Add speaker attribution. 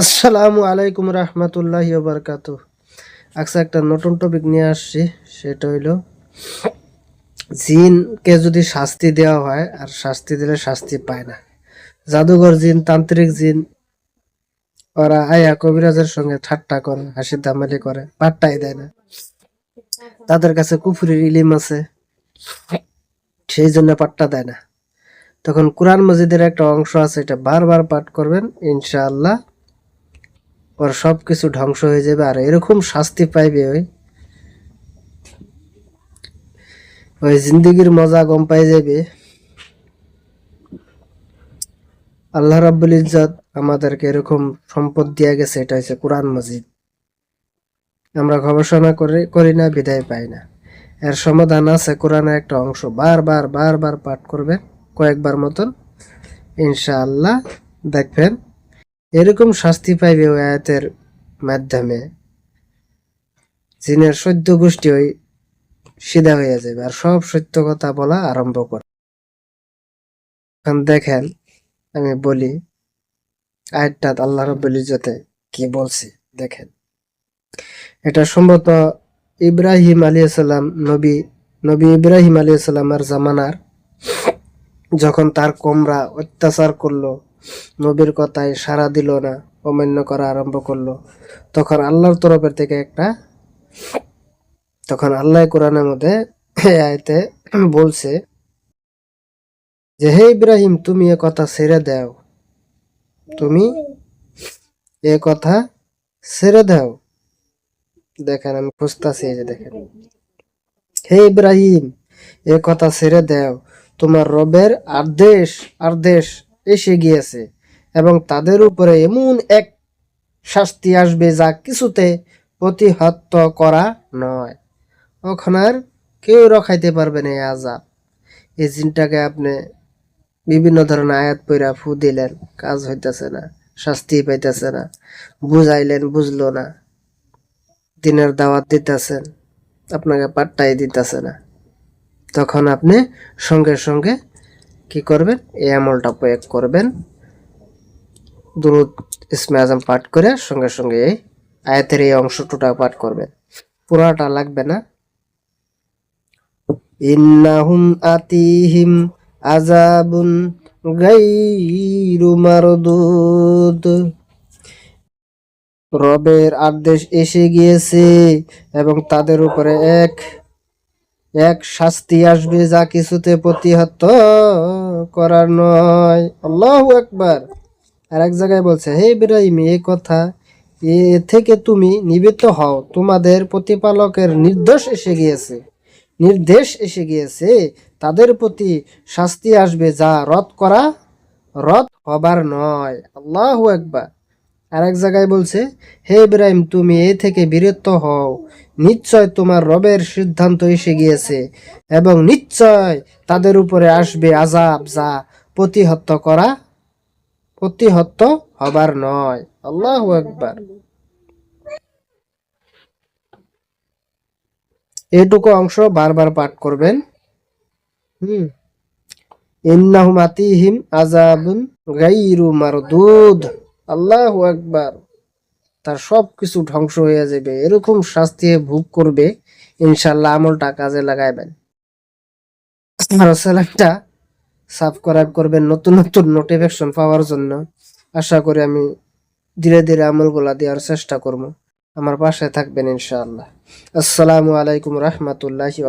Speaker 1: আসসালামু আলাইকুম রহমতুল্লাহ বারকাত আচ্ছা একটা নতুন টপিক নিয়ে আসছি, সেটা হইল, জিনকে যদি শাস্তি দেওয়া হয়, আর শাস্তি দিলে শাস্তি পায় না। জাদুঘর জিন, তান্ত্রিক জিন, ওরা আয়া কবিরাজের সঙ্গে ঠাট্টা করে, হাসি দামালি করে পাট্টাই দেয় না। তাদের কাছে কুফুরির ইলিম আছে, সেই জন্য পাট্টা দেয় না। তখন কোরআন মজিদের একটা অংশ আছে, এটা বারবার পাঠ করবেন, ইনশাআল্লাহ। ওর সব কিছু ধ্বংস হয়ে যাবে আর এরকম শাস্তি পাইবে ওই। ওই জিন্দগির মজা গম পাই যাবে। আল্লাহ রাব্বুল ইজ্জত আমাদেরকে এরকম সম্পদ দিয়া গেছে, এটা হচ্ছে কোরআন মজিদ। আমরা গবেষণা করে, করি না, বিদায় পাই না। এর সমাধান আছে কোরআনের একটা অংশ। বারবার বারবার পাঠ করবেন কয়েকবার মতন। ইনশাআল্লাহ, দেখবেন। এরকম শাস্তি পাইবে ওই আয়াতের মাধ্যমে। জিনের সদ্য গোষ্ঠী ওই সিধা হয়ে যাবে আর সব সত্য কথা বলা আরম্ভ করে। এখন দেখেন, আমি বলি, আয়াতটা আল্লাহ রব্বুল ইজ্জতে কি বলছে, দেখেন। এটা সম্ভবত ইব্রাহিম আলাইহিস সালাম নবী নবী ইব্রাহিম আলাইহিস সালামের জামানার যখন তার কোমরা অত্যাচার করল নবীর কথায় সাড়া দিল না, অমান্য করা আরম্ভ করল। তখন আল্লাহর তরফের থেকে একটা, তখন আল্লাহ কোরআনের মধ্যে আয়তে বলছে যে, হে ইব্রাহিম, তুমি এ কথা ছেড়ে দাও। তুমি এ কথা ছেড়ে দাও। দেখেন, আমি খুঁজতাছি এই যে দেখেন। হে ইব্রাহিম, এ কথা ছেড়ে দাও। তোমার রবের আদেশ আদেশ এসে গিয়েছে এবং তাদের উপরে এমন এক শাস্তি আসবে যা কিছুতে প্রতিহত করা নয়। ওখানে আর কেউ রখাইতে পারবে না এই আজাব এই জিনটাকে আপনি বিভিন্ন ধরনের আয়াত পইরা ফু দিলেন, কাজ হইতেছে না, শাস্তি পাইতেছে না, বুঝাইলেন, বুঝলো না, দিনের দাওয়াত দিতেছেন, আপনাকে পাট্টাই দিতেছে না। তখন আপনি সঙ্গে সঙ্গে কি করবেন? এই আমলটা প্রয়োগ করবেন। দুরুদ, ইসমে আজম পাঠ করে সঙ্গে সঙ্গে এই আয়াতের এই অংশটুটা পাঠ করবেন। পুরাটা লাগবে না। ইন্নাহুম আতিহিম আজাবুন গাইরু মারদুদ। রবের আদেশ এসে গিয়েছে এবং তাদের উপরে এক এক শাস্তি আসবে যা কিছুতে প্রতিহত করার নয়। আল্লাহ একবার আর এক জায়গায় বলছে, হে ইব্রাহিম এই কথা, এ থেকে তুমি নিবৃত্ত হও। তোমাদের প্রতিপালকের নির্দেশ এসে গিয়েছে। নির্দেশ এসে গিয়েছে, তাদের প্রতি শাস্তি আসবে যা রদ করা, রদ হবার নয়। আল্লাহ একবার আর এক জায়গায় বলছে, হে ইব্রাহিম, তুমি এ থেকে বিরত হও। নিশ্চয় তোমার রবের সিদ্ধান্ত এসে গিয়েছে এবং নিশ্চয় তাদের উপরে আসবে আজাব যা প্রতিহত করা প্রতিহত হবার নয়। আল্লাহু একবার এটুকু অংশ বারবার পাঠ করবেন। হুম। ইন্নাহুম আতিহিম আজাবুন গাইরু মারদুদ। আল্লাহু আকবার। তার সব কিছু ধ্বংস হয়ে যাবে। এরকম শাস্তি ভোগ করবে ইনশাল্লাহ আমলটা কাজে লাগাইবেন। চ্যানেলটা সাবস্ক্রাইব করবেন নতুন নতুন নোটিফিকেশন পাওয়ার জন্য। আশা করি আমি ধীরে ধীরে আমলগুলা দেওয়ার চেষ্টা করব। আমার পাশে থাকবেন ইনশাআল্লাহ। আসসালামু আলাইকুম রহমতুল্লাহি